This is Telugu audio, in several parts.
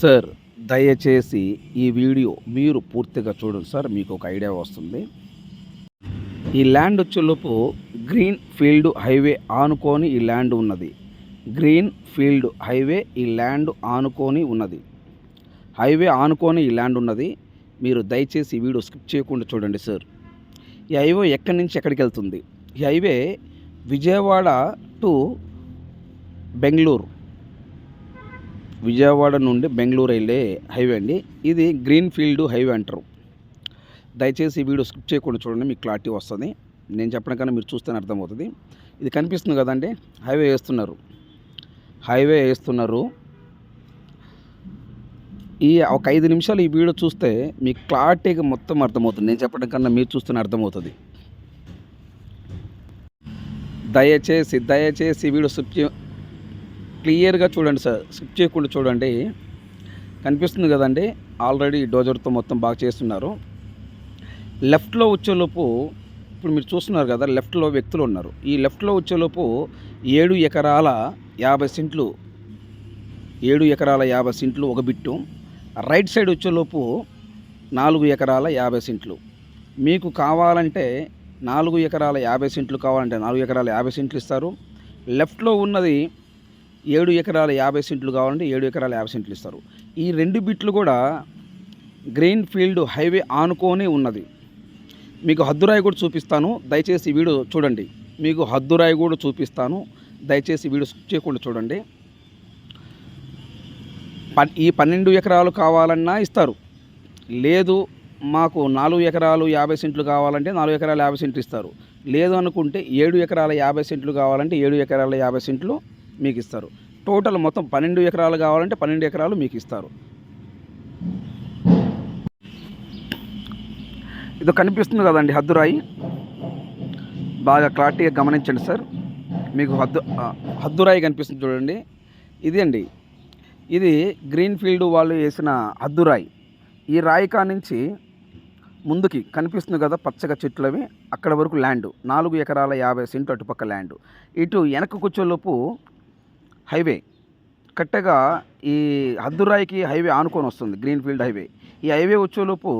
సార్ దయచేసి ఈ వీడియో మీరు పూర్తిగా చూడండి సార్ మీకు ఒక ఐడియా వస్తుంది. ఈ ల్యాండ్ వచ్చేలోపు గ్రీన్ ఫీల్డ్ హైవే ఆనుకొని ఈ ల్యాండ్ ఉన్నది. గ్రీన్ ఫీల్డ్ హైవే ఈ ల్యాండ్ ఆనుకొని ఉన్నది. హైవే ఆనుకొని ఈ ల్యాండ్ ఉన్నది. మీరు దయచేసి ఈ వీడియో స్కిప్ చేయకుండా చూడండి సార్. ఈ హైవే ఎక్కడి నుంచి ఎక్కడికి వెళ్తుంది? ఈ హైవే విజయవాడ టు బెంగళూరు. విజయవాడ నుండి బెంగళూరు వెళ్ళే హైవే అండి. ఇది గ్రీన్ ఫీల్డ్ హైవే అంటారు. దయచేసి వీడియో స్కిప్ చేయకుండా చూడండి మీకు క్లారిటీ వస్తుంది. నేను చెప్పడం కన్నా మీరు చూస్తేనే అర్థమవుతుంది. ఇది కనిపిస్తుంది కదండి హైవే వేస్తున్నారు. హైవే వేస్తున్నారు. ఈ ఒక ఐదు నిమిషాలు ఈ వీడియో చూస్తే మీకు క్లారిటీగా మొత్తం అర్థమవుతుంది. నేను చెప్పడం కన్నా మీరు చూస్తేనే అర్థమవుతుంది. దయచేసి దయచేసి వీడియో స్కిప్ క్లియర్గా చూడండి సార్ స్కిప్ చేయకుండా చూడండి. కనిపిస్తుంది కదండి ఆల్రెడీ డోజర్తో మొత్తం బాగా చేస్తున్నారు. లెఫ్ట్లో వచ్చేలోపు ఇప్పుడు మీరు చూస్తున్నారు కదా లెఫ్ట్లో వ్యక్తులు ఉన్నారు. ఈ లెఫ్ట్లో వచ్చేలోపు ఏడు ఎకరాల యాభై సెంట్లు ఏడు ఎకరాల యాభై సెంట్లు ఒక బిట్టు. రైట్ సైడ్ వచ్చేలోపు నాలుగు ఎకరాల యాభై సెంట్లు. మీకు కావాలంటే నాలుగు ఎకరాల యాభై సెంట్లు కావాలంటే నాలుగు ఎకరాల యాభై సెంట్లు ఇస్తారు. లెఫ్ట్లో ఉన్నది ఏడు ఎకరాల యాభై సెంట్లు కావాలంటే ఏడు ఎకరాల యాభై సెంట్లు ఇస్తారు. ఈ రెండు బిట్లు కూడా గ్రీన్ ఫీల్డ్ హైవే ఆనుకొని ఉన్నది. మీకు హద్దురాయి కూడా చూపిస్తాను. దయచేసి వీడియో చూడండి. మీకు హద్దురాయి కూడా చూపిస్తాను. దయచేసి వీడియో చేయకుండా చూడండి. ఈ పన్నెండు ఎకరాలు కావాలన్నా ఇస్తారు. లేదు మాకు నాలుగు ఎకరాలు యాభై సెంట్లు కావాలంటే నాలుగు ఎకరాల యాభై సెంట్లు ఇస్తారు. లేదు అనుకుంటే ఏడు ఎకరాల యాభై సెంట్లు కావాలంటే ఏడు ఎకరాల యాభై సెంట్లు మీకు ఇస్తారు టోటల్ మొత్తం పన్నెండు ఎకరాలు కావాలంటే పన్నెండు ఎకరాలు మీకు ఇస్తారు ఇది కనిపిస్తుంది కదండి హద్దురాయి. బాగా క్లారిటీగా గమనించండి సార్. మీకు హద్దు హద్దురాయి కనిపిస్తుంది చూడండి. ఇది అండి. ఇది గ్రీన్ ఫీల్డ్ వాళ్ళు వేసిన హద్దురాయి. ఈ రాయి నుంచి ముందుకి కనిపిస్తుంది కదా పచ్చగా చెట్లవి. అక్కడ వరకు ల్యాండ్. నాలుగు ఎకరాల యాభై సెంట్లు అటుపక్క ల్యాండ్. ఇటు వెనక కూర్చోలోపు హైవే. కట్టగా ఈ హద్దురాయికి హైవే ఆనుకొని వస్తుంది గ్రీన్ ఫీల్డ్ హైవే. ఈ హైవే వచ్చేలోపు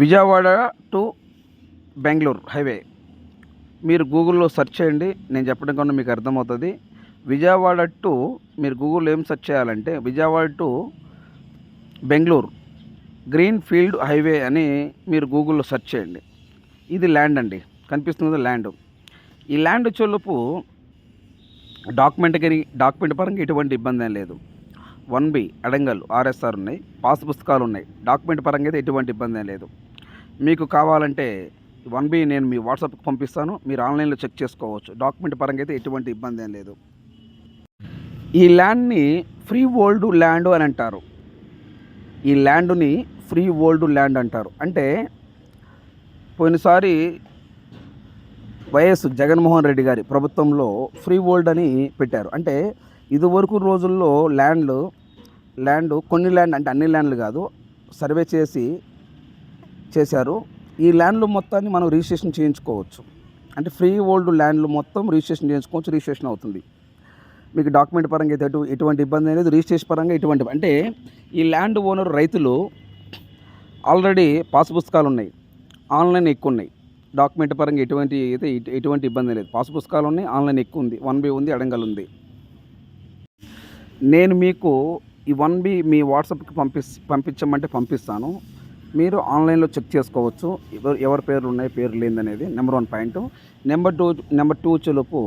విజయవాడ టు బెంగళూరు హైవే. మీరు గూగుల్లో సెర్చ్ చేయండి నేను చెప్పడం కన్నా మీకు అర్థమవుతుంది. విజయవాడ టు మీరు గూగుల్లో ఏం సెర్చ్ చేయాలంటే Vijayawada to Bengaluru greenfield highway అని మీరు గూగుల్లో సెర్చ్ చేయండి. ఇది ల్యాండ్ అండి కనిపిస్తుంది ల్యాండ్. ఈ ల్యాండ్ వచ్చేలోపు డాక్యుమెంట్ కానీ డాక్యుమెంట్ పరంగా ఎటువంటి ఇబ్బంది ఏం లేదు. వన్ బి అడంగల్ ఆర్ఎస్ఆర్ ఉన్నాయి పాస్ పుస్తకాలు ఉన్నాయి. డాక్యుమెంట్ పరంగా అయితే ఎటువంటి ఇబ్బంది ఏం లేదు. మీకు కావాలంటే వన్ బి నేను మీ వాట్సాప్కి పంపిస్తాను మీరు ఆన్లైన్లో చెక్ చేసుకోవచ్చు. డాక్యుమెంట్ పరంగా అయితే ఎటువంటి ఇబ్బంది ఏం లేదు. ఈ ల్యాండ్ని ఫ్రీ ఓల్డ్ ల్యాండ్ అని అంటారు. ఈ ల్యాండ్ని ఫ్రీ ఓల్డ్ ల్యాండ్ అంటారు. అంటే పోయినసారి వైఎస్ జగన్మోహన్ రెడ్డి గారి ప్రభుత్వంలో ఫ్రీ ఓల్డ్ అని పెట్టారు. అంటే ఇదివరకు రోజుల్లో ల్యాండ్లు ల్యాండ్ కొన్ని ల్యాండ్ అంటే అన్ని ల్యాండ్లు కాదు సర్వే చేసి చేశారు. ఈ ల్యాండ్లు మొత్తాన్ని మనం రిజిస్ట్రేషన్ చేయించుకోవచ్చు. అంటే ఫ్రీ ఓల్డ్ ల్యాండ్లు మొత్తం రిజిస్ట్రేషన్ చేయించుకోవచ్చు రిజిస్ట్రేషన్ అవుతుంది. మీకు డాక్యుమెంట్ పరంగా అయితే ఎటు ఎటువంటి ఇబ్బంది అనేది రిజిస్ట్రేషన్ పరంగా ఎటువంటి అంటే ఈ ల్యాండ్ ఓనర్ రైతులు ఆల్రెడీ పాస్ పుస్తకాలు ఉన్నాయి. ఆన్లైన్ ఎక్కువ ఉన్నాయి. డాక్యుమెంట్ పరంగా ఎటువంటి అయితే ఎటువంటి ఇబ్బంది లేదు. పాస్ పుస్తకాలు ఉన్నాయి ఆన్లైన్ ఎక్కువ ఉంది. వన్ బి ఉంది అడంగల్ ఉంది. నేను మీకు ఈ వన్ బి మీ వాట్సాప్కి పంపి పంపించమంటే పంపిస్తాను. మీరు ఆన్లైన్లో చెక్ చేసుకోవచ్చు. ఎవరు ఎవరి పేర్లు ఉన్నాయి పేరు లేదనేది number one point number two number two వచ్చేలోపు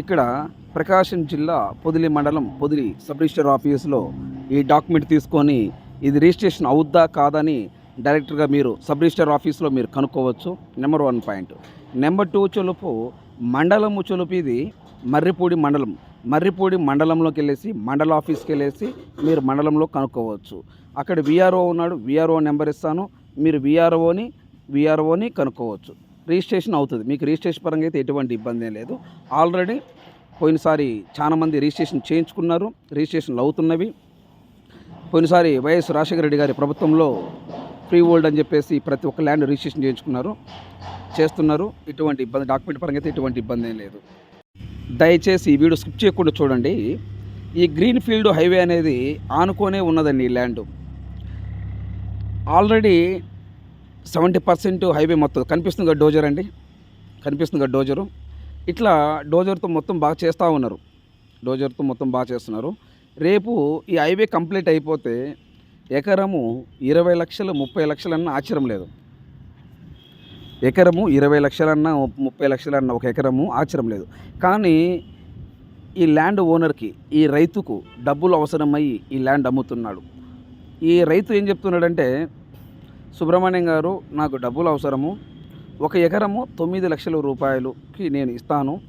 ఇక్కడ ప్రకాశం జిల్లా పొదిలి మండలం పొదిలి సబ్ రిజిస్టర్ ఆఫీసులో ఈ డాక్యుమెంట్ తీసుకొని ఇది రిజిస్ట్రేషన్ అవుద్దా కాదని డైరెక్ట్గా మీరు సబ్ రిజిస్టర్ ఆఫీస్లో మీరు కనుక్కోవచ్చు number one point. Number two Cholupu మండలం చొలుపు ఇది మర్రిపూడి మండలం. మర్రిపూడి మండలంలోకి వెళ్ళేసి మండల ఆఫీస్కి వెళ్ళేసి మీరు మండలంలో కనుక్కోవచ్చు. అక్కడ విఆర్ఓ ఉన్నాడు విఆర్ఓ నెంబర్ ఇస్తాను మీరు విఆర్ఓని విఆర్ఓని కనుక్కోవచ్చు. రిజిస్ట్రేషన్ అవుతుంది. మీకు రిజిస్ట్రేషన్ పరంగా అయితే ఎటువంటి ఇబ్బంది లేదు. ఆల్రెడీ పోయినసారి చాలామంది రిజిస్ట్రేషన్ చేయించుకున్నారు రిజిస్ట్రేషన్లు అవుతున్నవి. పోయినసారి వైఎస్ రాజశేఖర రెడ్డి గారి ప్రభుత్వంలో ఫ్రీ ఓల్డ్ అని చెప్పేసి ప్రతి ఒక్క ల్యాండ్ రిజిస్ట్రేషన్ చేయించుకున్నారు చేస్తున్నారు. ఇటువంటి ఇబ్బంది డాక్యుమెంట్ పరంగా అయితే ఎటువంటి ఇబ్బంది ఏం లేదు. దయచేసి ఈ వీడియో స్కిప్ చేయకుండా చూడండి. ఈ గ్రీన్ ఫీల్డ్ హైవే అనేది ఆనుకోనే ఉన్నదండి ఈ land. Already seventy percent highway మొత్తం కనిపిస్తుంది కదా డోజర్ అండి? కనిపిస్తుంది కదా డోజరు. ఇట్లా డోజర్తో మొత్తం బాగా చేస్తూ ఉన్నారు. డోజర్తో మొత్తం బాగా చేస్తున్నారు. రేపు ఈ హైవే కంప్లీట్ అయిపోతే ఎకరము ఇరవై లక్షలు ముప్పై లక్షలన్న ఆశ్చర్యం లేదు. ఎకరము ఇరవై లక్షలన్నా ముప్పై లక్షలన్న ఒక ఎకరము ఆశ్చర్యం లేదు. కానీ ఈ ల్యాండ్ ఓనర్కి ఈ రైతుకు డబ్బులు అవసరమయ్యి ఈ ల్యాండ్ అమ్ముతున్నాడు. ఈ రైతు ఏం చెప్తున్నాడంటే సుబ్రహ్మణ్యం గారు నాకు డబ్బులు అవసరము. ఒక ఎకరము తొమ్మిది లక్షల రూపాయలుకి నేను ఇస్తాను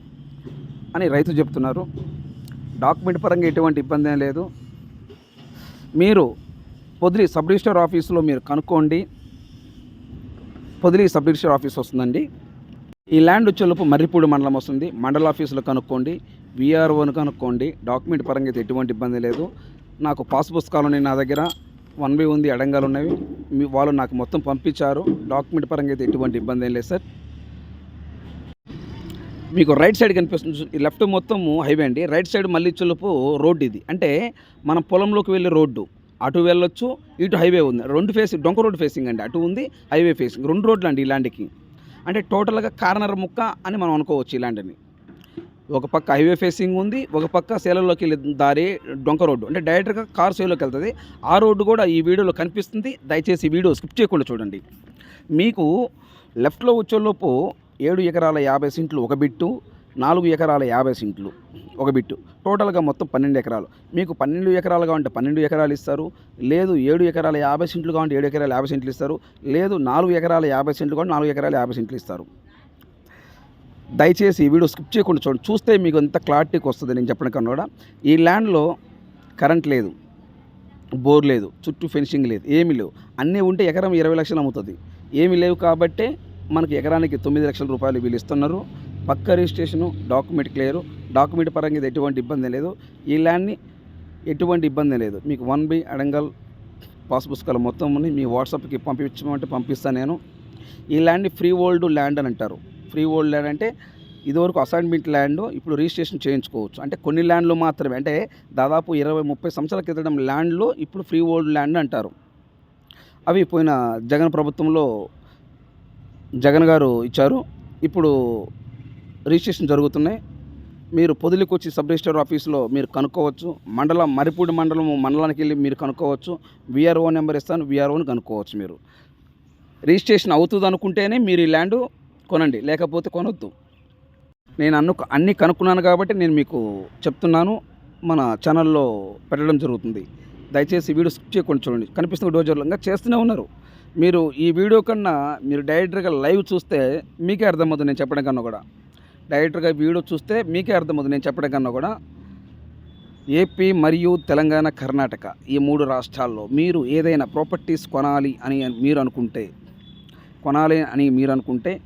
అని రైతు చెప్తున్నారు. డాక్యుమెంట్ పరంగా ఎటువంటి ఇబ్బంది లేదు. మీరు పొదిలి సబ్ రిజిస్టర్ ఆఫీసులో మీరు కనుక్కోండి. పొదిలి సబ్ రిజిస్టర్ ఆఫీస్ వస్తుందండి. ఈ ల్యాండ్ వచ్చేలోపు మర్రిపూడి మండలం వస్తుంది. మండల ఆఫీసులో కనుక్కోండి. విఆర్ఓను కనుక్కోండి. డాక్యుమెంట్ పరంగా అయితే ఎటువంటి ఇబ్బంది లేదు. నాకు పాస్ పుస్తకాలు ఉన్నాయి నా దగ్గర వన్ బై ఉంది అడంగాలు ఉన్నవి. మీ వాళ్ళు నాకు మొత్తం పంపించారు. డాక్యుమెంట్ పరంగా అయితే ఎటువంటి ఇబ్బంది ఏం లేదు సార్. మీకు రైట్ సైడ్ కనిపిస్తుంది లెఫ్ట్ మొత్తం హైవే అండి. రైట్ సైడ్ మళ్ళీ చులుపు రోడ్డు ఇది. అంటే మనం పొలంలోకి వెళ్ళే రోడ్డు. అటు వెళ్ళొచ్చు ఇటు హైవే ఉంది. రెండు ఫేసింగ్ డొంక రోడ్ ఫేసింగ్ అండి. అటు ఉంది హైవే ఫేసింగ్ రెండు రోడ్లు అండి ఇలాంటికి. అంటే టోటల్గా కార్నర్ ముక్క అని మనం అనుకోవచ్చు ఇలాంటిని. ఒక పక్క హైవే ఫేసింగ్ ఉంది ఒక పక్క సేలలోకి వెళ్ళే దారి డొంక రోడ్డు. అంటే డైరెక్ట్గా కార్ సేలోకి వెళ్తుంది. ఆ రోడ్డు కూడా ఈ వీడియోలో కనిపిస్తుంది. దయచేసి వీడియో స్కిప్ చేయకుండా చూడండి. మీకు లెఫ్ట్లో వచ్చేలోపు ఏడు ఎకరాల యాభై సెంట్లు ఒక బిట్టు నాలుగు ఎకరాల యాభై సెంట్లు ఒక బిట్టు. టోటల్గా మొత్తం పన్నెండు ఎకరాలు. మీకు పన్నెండు ఎకరాలు కావాలంటే పన్నెండు ఎకరాలు ఇస్తారు. లేదు ఏడు ఎకరాల యాభై సెంట్లు కావాలంటే ఏడు ఎకరాల యాభై సెంట్లు ఇస్తారు. లేదు నాలుగు ఎకరాల యాభై సెంట్లు కావాలంటే నాలుగు ఎకరాల యాభై సెంట్లు ఇస్తారు. దయచేసి ఈ వీడియో స్కిప్ చేయకుండా చూడండి. చూస్తే మీకు ఎంత క్లారిటీకి వస్తుంది నేను చెప్పడం కన్నా కూడా. ఈ ల్యాండ్లో కరెంట్ లేదు బోర్ లేదు చుట్టూ ఫెన్సింగ్ లేదు ఏమీ లేవు. అన్నీ ఉంటే ఎకరం ఇరవై లక్షలు అమ్ముతుంది. ఏమీ లేవు కాబట్టే మనకి ఎకరానికి తొమ్మిది లక్షల రూపాయలు వీళ్ళు ఇస్తున్నారు. పక్క రిజిస్ట్రేషను డాక్యుమెంట్ క్లియరు. డాక్యుమెంట్ పరంగా ఇది ఎటువంటి ఇబ్బంది లేదు. ఈ ల్యాండ్ని ఎటువంటి ఇబ్బంది లేదు. మీకు వన్ బై అడంగల్ పాస్ పుస్తకాలు మొత్తం ఉన్నాయి. మీ వాట్సాప్కి పంపించమంటే పంపిస్తాను నేను. ఈ ల్యాండ్ని ఫ్రీ ఓల్డ్ ల్యాండ్ అని అంటారు. ఫ్రీ ఓల్డ్ ల్యాండ్ అంటే ఇదివరకు అసైన్మెంట్ ల్యాండ్ ఇప్పుడు రిజిస్ట్రేషన్ చేయించుకోవచ్చు. అంటే కొన్ని ల్యాండ్లు మాత్రమే. అంటే దాదాపు ఇరవై ముప్పై సంవత్సరాల క్రితం ల్యాండ్లో ఇప్పుడు ఫ్రీ ఓల్డ్ ల్యాండ్ అంటారు. అవి పోయిన జగన్ ప్రభుత్వంలో జగన్ గారు ఇచ్చారు. ఇప్పుడు రిజిస్ట్రేషన్ జరుగుతున్నాయి. మీరు పొదిలికొచ్చి సబ్ రిజిస్టర్ ఆఫీస్లో మీరు కనుక్కోవచ్చు. మండలం మరిపూడి మండలం మండలానికి వెళ్ళి మీరు కనుక్కోవచ్చు. విఆర్ఓ నెంబర్ ఇస్తాను విఆర్ఓని కనుక్కోవచ్చు మీరు. రిజిస్ట్రేషన్ అవుతుంది అనుకుంటేనే మీరు ఈ ల్యాండ్ కొనండి లేకపోతే కొనొద్దు. నేను అన్ను అన్నీ కనుక్కున్నాను కాబట్టి నేను మీకు చెప్తున్నాను. మన ఛానల్లో పెట్టడం జరుగుతుంది. దయచేసి వీడియో స్కిప్ చేయకుండా చూడండి. కనిపిస్తున్న డోజర్లంగా చేస్తూనే ఉన్నారు. మీరు ఈ వీడియో కన్నా మీరు డైరెక్ట్గా లైవ్ చూస్తే మీకే అర్థమవుతుంది నేను చెప్పడం కన్నా కూడా. డైరెక్టర్గా వీడియో చూస్తే మీకే అర్థమవుతుంది నేను చెప్పడం కన్నా కూడా. ఏపీ మరియు తెలంగాణ కర్ణాటక ఈ మూడు రాష్ట్రాల్లో మీరు ఏదైనా ప్రాపర్టీస్ కొనాలి అని మీరు అనుకుంటే కొనాలి అని మీరు అనుకుంటే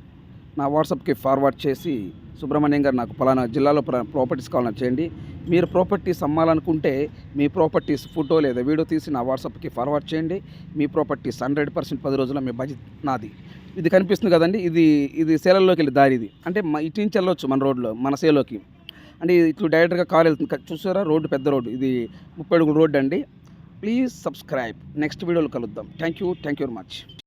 నా వాట్సాప్కి ఫార్వర్డ్ చేసి సుబ్రహ్మణ్యం గారు నాకు పలానా జిల్లాలో ప్ర- ప్రాపర్టీస్ కావాలని చేయండి. మీరు ప్రాపర్టీస్ అమ్మాలనుకుంటే మీ ప్రాపర్టీస్ ఫోటో లేదా వీడియో తీసి నా వాట్సాప్కి ఫార్వర్డ్ చేయండి. మీ ప్రాపర్టీస్ హండ్రెడ్ పర్సెంట్ పది రోజుల్లో మీ బడ్జెట్ నాది. ఇది కనిపిస్తుంది కదండి. ఇది ఇది సేలల్లోకి వెళ్ళి దారి ఇది. అంటే మ- ఇటు నుంచి వెళ్ళొచ్చు మన రోడ్లో మన సేలోకి. అంటే ఇది ఇట్లు డైరెక్ట్గా కార్ వెళ్తుంది. చూసారా? రోడ్డు పెద్ద రోడ్డు. ఇది ముప్పై అడుగుల రోడ్డు అండి. ప్లీజ్ సబ్స్క్రైబ్ నెక్స్ట్ వీడియోలో కలుద్దాం. Thank you thank you very much